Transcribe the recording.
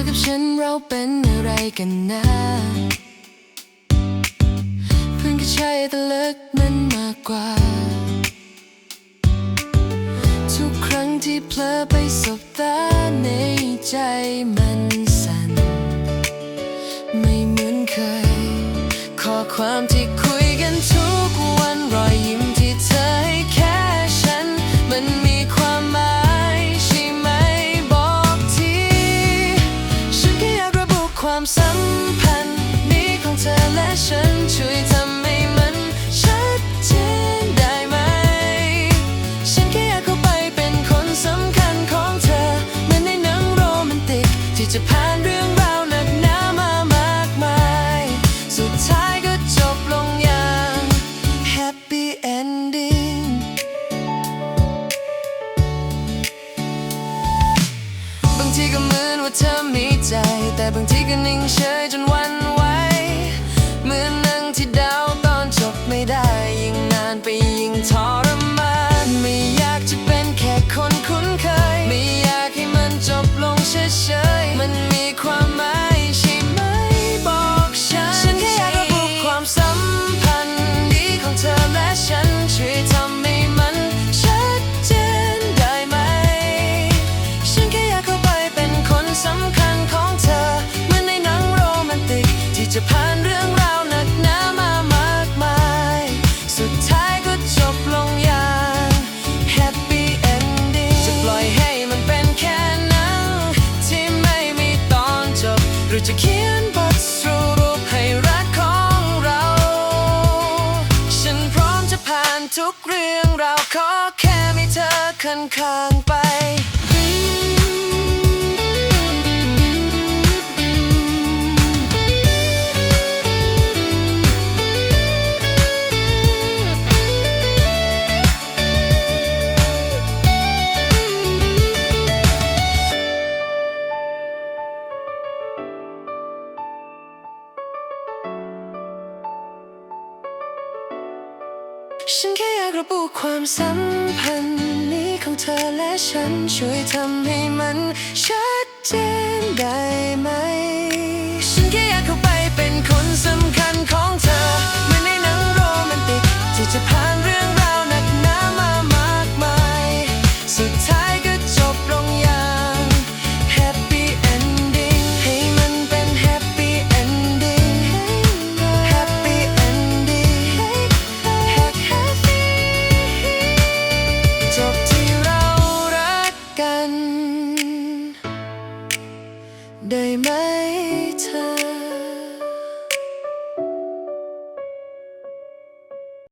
เราเป็นอะไรกันนะเพื่อนก็ใช่แต่ลึกมันมากกว่า ทุกครั้งที่เพลอไปสบตาในใจมันสั่น ไม่เหมือนเคย ข้อความที่คุยกันทุกวันรอยยิ้มที่เธอให้แค่ฉัน มันมี สัมพันธ์นี้ของเธอและฉันช่วยทำให้มันชัดเจนได้ไหม ฉันแค่อยากเข้าไปเป็นคนสำคัญของเธอเหมือนในหนังโรแมนติก ที่จะผ่านเรื่องราวหนักหนามามากมาย สุดท้ายก็จบลงอย่าง Happy Ending บางทีก็เหมือนว่าเธอ มีใจแต่ จะเขียนบทสรุปให้รักของเรา ฉันพร้อมจะผ่านทุกเรื่องราวขอแค่มีเธอข้างๆไป ฉันแค่อยากระบุความสัมพันธ์นี้ของเธอและฉันช่วยทำให้มันชัดเจนได้ later.